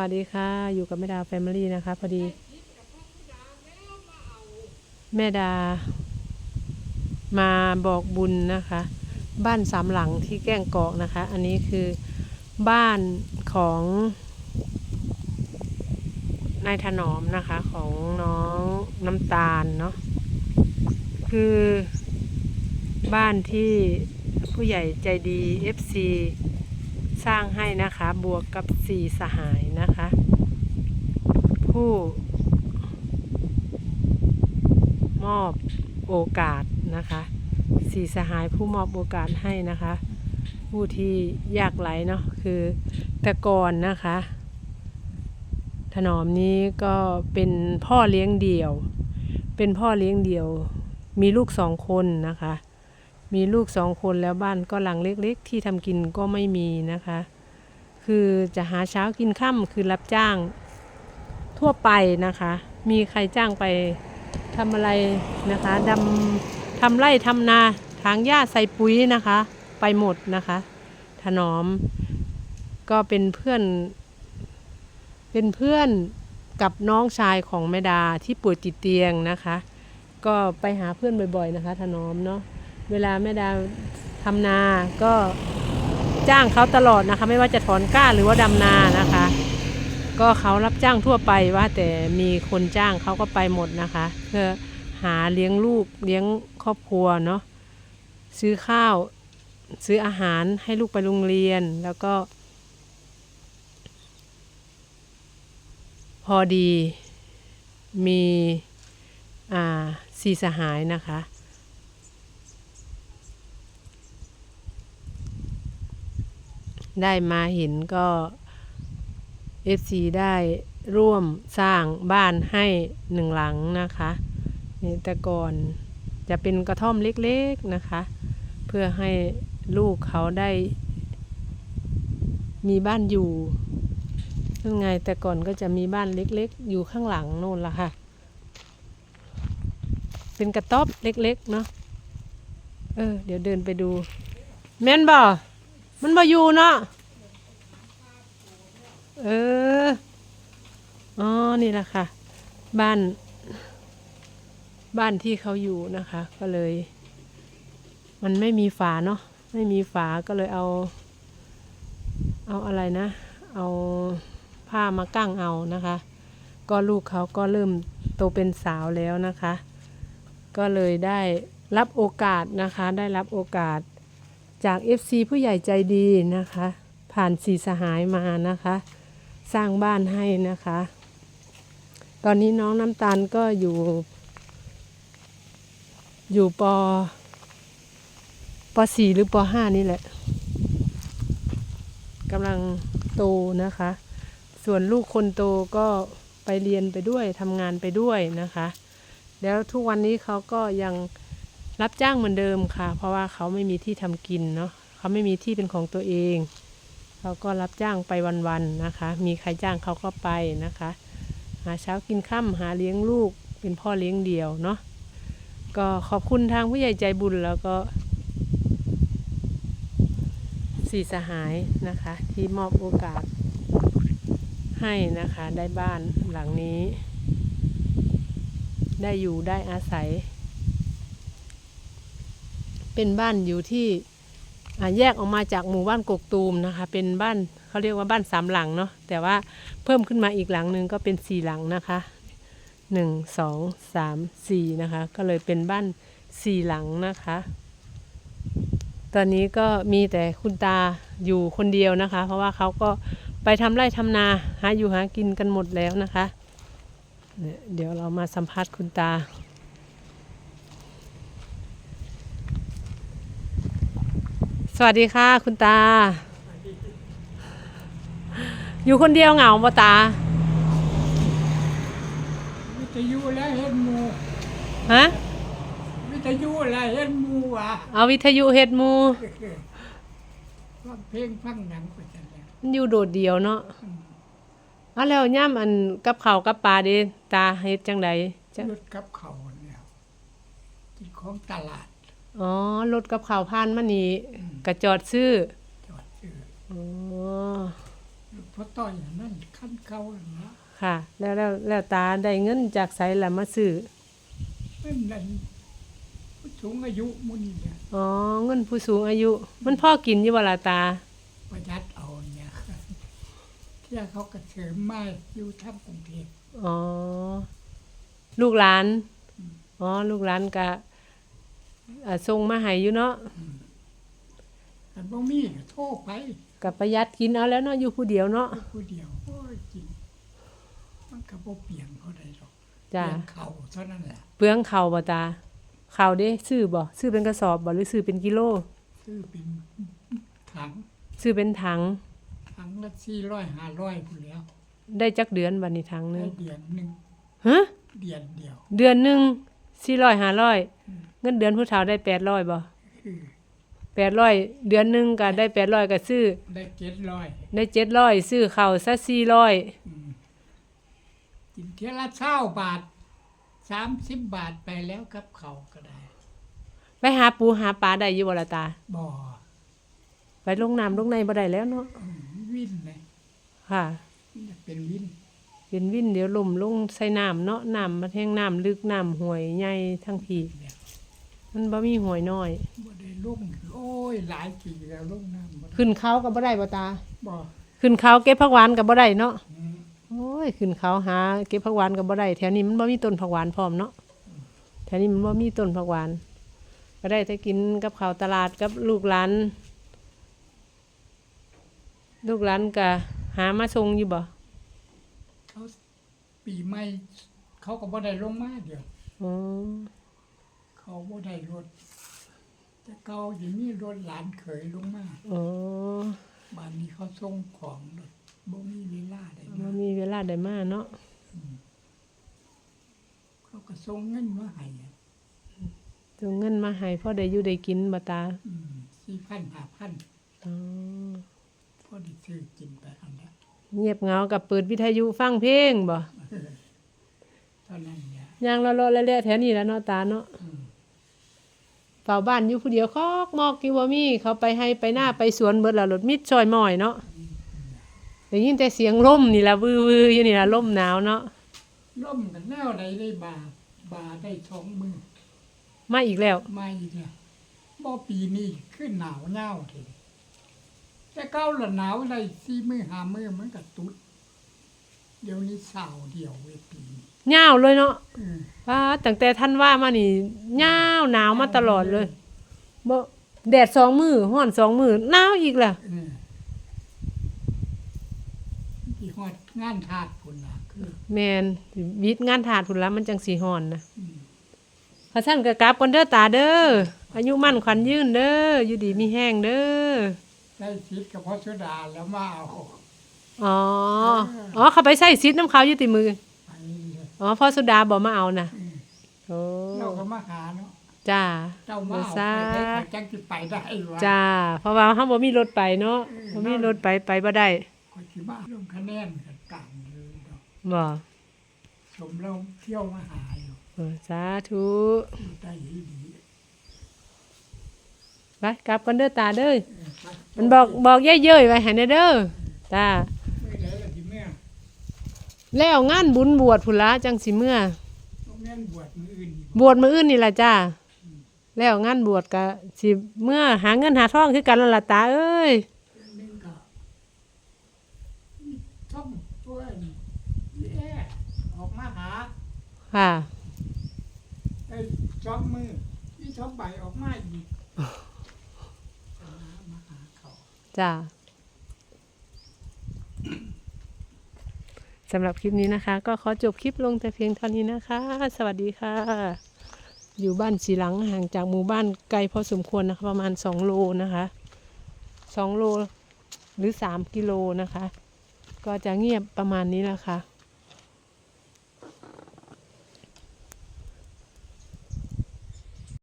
วัสดีค่ะ อยู่กับแม่ดาแฟมิลี่นะคะ พอดี แม่ดา มาบอกบุญนะคะ บ้านสามหลังที่แก้งกอกนะคะ อันนี้คือบ้านของนายถนอมนะคะของน้องน้ำตาลเนาะคือบ้านที่ผู้ใหญ่ใจดี FC สร้างให้นะคะ บวกกับสี่สหายนะคะ ผู้ มอบโอกาสนะคะสี่สหายผู้มอบโอกาสให้นะคะ ผู้ที่ยากไร้เนาะคือต่ก่อนนะคะ ถนอมนี้ก็เป็นพ่อเลี้ยงเดี่ยว เป็นพ่อเลี้ยงเดี่ยว มีลูกสองคนนะคะ มีลูกสองคนแล้วบ้านก็หลังเล็กๆ ที่ทำกินก็ไม่มีนะคะ คือจะหาเช้ากินค่ำคือรับจ้างทั่วไปนะคะ มีใครจ้างไปทำอะไรนะคะดำทำไร่ทำนาถางหญ้าใส่ปุ๋ยนะคะ ไปหมดนะคะ ถนอม ก็เป็นเพื่อน เป็นเพื่อนกับน้องชายของแม่ดาที่ป่วยติดเตียงนะคะ ก็ไปหาเพื่อนบ่อยๆนะคะ ถนอมเนาะ เวลาแม่ดาทำนาก็จ้างเขาตลอดนะคะ ไม่ว่าจะถอนกล้าหรือว่าดำนานะคะ ก็เขารับจ้างทั่วไปว่าแต่มีคนจ้างเขาก็ไปหมดนะคะ เพื่อหาเลี้ยงลูกเลี้ยงครอบครัวเนาะซื้อข้าวซื้ออาหารให้ลูกไปโรงเรียนแล้วก็ พอดีมีอาสีสหายนะคะ ได้มาเห็นก็ FC ได้ร่วมสร้างบ้านให้หนึ่งหลังนะคะนี่แต่ก่อนจะเป็นกระท่อมเล็กๆนะคะ เพื่อให้ลูกเขาได้ มีบ้านอยู่นั่นไงแต่ก่อนก็จะมีบ้านเล็กๆ อยู่ข้างหลังโน่นละค่ะ เป็นกระต๊อบเล็กๆเนาะเออเดี๋ยวเดินไปดู แม่นบ่ มันบ่อยู่เนาะเออ อ๋อ นี่แหละค่ะ บ้าน บ้านที่เขาอยู่นะคะ ก็เลย มันไม่มีฝาเนาะ ไม่มีฝาก็เลยเอา เอาอะไรนะ เอาผ้ามากั้งเอานะคะ ก็ลูกเขาก็เริ่มโตเป็นสาวแล้วนะคะ ก็เลยได้รับโอกาสนะคะ ได้รับโอกาส จาก FC ผู้ใหญ่ใจดีนะคะ ผ่านสีสหายมานะคะ สร้างบ้านให้นะคะ ตอนนี้น้องน้ำตาลก็อยู่ อยู่ปปสี่หรือปห้านี่แหละกำลังโตนะคะ ส่วนลูกคนโตก็ไปเรียนไปด้วยทำงานไปด้วยนะคะ แล้วทุกวันนี้เขาก็ยัง รับจ้างเหมือนเดิมค่ะ เพราะว่าเขาไม่มีที่ทำกินเนาะเขาไม่มีที่เป็นของตัวเองเขาก็รับจ้างไปวันๆนะคะ มีใครจ้างเขาก็ไปนะคะ หาเช้ากินค่ำหาเลี้ยงลูกเป็นพ่อเลี้ยงเดี่ยวเนาะก็ขอบคุณทางผู้ใหญ่ใจบุญแล้วก็สี่สหายนะคะ ที่มอบโอกาสให้นะคะได้บ้านหลังนี้ ได้อยู่ได้อาศัย เป็นบ้านอยู่ที่แยกออกมาจากหมู่บ้านกกตูมนะคะ เป็นบ้านเขาเรียกว่าบ้านสามหลังเนาะแต่ว่าเพิ่มขึ้นมาอีกหลังหนึ่งก็เป็นสี่หลังนะคะหนึ่งสองสามสี่นะคะ ก็เลยเป็นบ้านสี่หลังนะคะ ตอนนี้ก็มีแต่คุณตาอยู่คนเดียวนะคะ เพราะว่าเขาก็ไปทำไร่ทำนาหาอยู่หากินกันหมดแล้วนะคะเนี่ยเดี๋ยวเรามาสัมภาษณ์คุณตา สวัสดีค่ะคุณตา อยู่คนเดียวเหงาปะตาวิทยุและเห็นหมูฮะวิทยุและเห็นหมูว่ะเอาวิทยุเฮ็ดหมูฟังเพลงฟังหนังไปจังแล้วมันอยู่โดดเดียวเนาะเอาแล้วย่ำอันกับข้าวกับปลาเด้ตาเฮ็ดจังใดจะรถกับเขาเนี่ยกินของตลาด อ๋อรถกับข้าวผ่านมานี่กระจอดซื้อจอดซื้ออ๋อลูกเพราะต้อยอันนั่นขั้นเก่าอันนะค่ะ แล้วแล้วแล้วตาได้เงินจากไสล่ะมาซื้อเป็นนั่นผู้สูงอายุหมุนี่เนี่ยอ๋อเงินผู้สูงอายุ มันพ่อกินอยู่บ่ล่ะตา ประหยัดเอาเนี่ยเที่ยเขากระเสริมมาอยู่ทั้งกรุงเทพ อ๋อ ลูกหลาน อ๋อ ลูกหลานก็ อ่าส่งมาให้อยู่เนาะอันบ่มีก็โทรไปก็ประหยัดกินเอาแล้วเนาะอยู่ผู้เดียวเนาะผู้เดียวโอ้ยจริงมันก็บ่เปลี่ยนเขาได้หรอกจ้าเปลี่ยนเขาเท่านั้นแหละเปลืองข้าวบ่ตาข้าวเด้ซื้อบ่ซื้อเป็นกระสอบบ่หรือซื้อเป็นกิโล ซื้อเป็นถังซื้อเป็นถังถังละสี่ร้อยห้าร้อยผู้นแหล้วได้จักเดือนบัดนี้ถังหนึได้งเดือนหนึ่งฮะเดือนเดียว เดือนหนึง 400 500เงินเดือนผู้เฒ่าได้800บ่คือ800เดือนหนึงก็ได้800ก็ซื้อ ได้เจ็ดร้อยได้700ซื้อข้าวซะ400กินเที่ยละเช้าบาทสามสิบบาทไปแล้วกับเขาวก็ได้ไปหาปูหาปลาได้อยู่บ่ล่ะตา บ่อไปลงน้ำลงในบ่ได้แล้วเนาะอืมวินเลยค่ะมันเป็นวิน เป็นวินเดี๋ยวล่มลงใส่น้ำเนาะน้ำมันแห้งน้ำลึกน้ำห่วยใหญ่ทั้งพีเนี่ยมันบ่มีห่วยน้อยบ่ได้ลงโอ้ยหลายปีแล้วลงน้ำบ่ได้ขึ้นเขาก็บ่ได้บ่ตาบ่ขึ้นเขาเก็บผักหวานก็บ่ได้เนาะอืมโอ้ยขึ้นเขาหาเก็บผักหวานก็บ่ได้แถวนี้มันบ่มีต้นผักหวานพร้อมเนาะแถวนี้มันบ่มีต้นผักหวาน ก็ได้แต่กินกับข้าวตลาดกับลูกหลานลูกหลานก็หามาส่งอยู่บ่เขา ปีใหม่เขาก็บ่ได้ลงมาเดี๋ยวอ๋อเขาบ่ได้รถ แต่เก่าอย่างนี้รถหลานเขยลงมาอ๋อบ้านนี้เขาส่งของรถบ่มีเวลาได้บ่มามีเวลาได้มาเนาะเขาก็ส่งเงินมาให้อะส่งเงินมาให้พ่อได้อยู่ได้กินบ่ตาอืมสี่พันห้าพันอ๋อพอได้ซื้อกินไปอันละเงียบเหงากับเปิดวิทยุฟังเพลงบ่ เท่านั้นเนี่ยย่างเลาะๆแล้วๆแถวนี้แหล้วเนาะตาเนาะเฝ้าบ้านอยู่ผู้เดียวคอกมอกอยู่บ่มีเขาไปให้ไปหน้าไปสวนเบิดแล้วรถมิดซอยม้อยเนาะได้ยินแต่เสียงลมนี่ล่ะวือๆอยู่นี่ล่ะลมหนาวเนาะล่มกันแนวใดได้บาบาได้สองมือมาอีกแล้ว มาอีกแล้วบ่ปีนี้ขึ้นหนาวเน่าทีแต่เก้าละหนาวได้สี่มือห้ามือมันก็ตุด เดี๋ยวนี้สาวเดียวเวยปีนี้ยาวเลยเนาะอืมว่าตั้งแต่ท่านว่ามานี่ยาวหนาวมาตลอดเลยบ่แดดสองมือร้อนสองมือหนาวอีกล่ะ เออที่ฮอดงานทาดพุ่นล่ะคือแมนสิวิทย์งานถาดพุ่นละมันจังสีหอนนะอืมพระสั่นกะกลับก่อนเด้อตาเด้ออายุมั่นขวัญยืนเด้ออยู่ดีมีแห้งเด้อได้สิทธิ์กับพ่อสุดาแล้วมาเอา อ๋อ อ๋อเขาไปใส่ซิดน้ำเขาอยู่ติมือไปเลยอ๋อพ่อสุดาบอกมาเอานะอืมโอ้เราก็มาหาเนาะจ้า เจ้ามาเอาซาไปได้ขอยจังสิไปได้วะ จ้า เพราะว่าเฮาบ่มีรถไปเนาะบ่มีรถไปไปบ่ได้ขอยสิมาลงคะแนนกันกันเลยเนาะบ่สมเราเที่ยวมาหาอยู่เออสาธุอยู่ได้ดีดีไปกลับก่อนเด้อตาเด้อเออไปมันบอกบอกเย้ยๆไว้ให้แน่เด้อจ้า เมื่อไรล่ะที่เมื่อ แล้วงานบุญบวชพุ่นละจังสิเมื่อต้องแม่นบวชมืออื่นอีกบวชมื้ออื่นนี่ล่ะจ้า แล้วงานบวชก็สิเมื่อหาเงินหาทองคือกันนั่นล่ะตาเอ้ยนึงก็นี่ช่องตัวนี่แย่ออกมาหาค่ะ ไอ้ช่องมือที่ช่องใบออกมาอีกมามาหาเขาจ้า สำหรับคลิปนี้นะคะ ก็ขอจบคลิปลงแต่เพียงเท่านี้นะคะ สวัสดีค่ะ อยู่บ้านสีหลังห่างจากหมู่บ้านไกลพอสมควรนะคะ ประมาณ2โลนะคะ2โลหรือ3กิโลนะคะ ก็จะเงียบประมาณนี้แหละค่ะ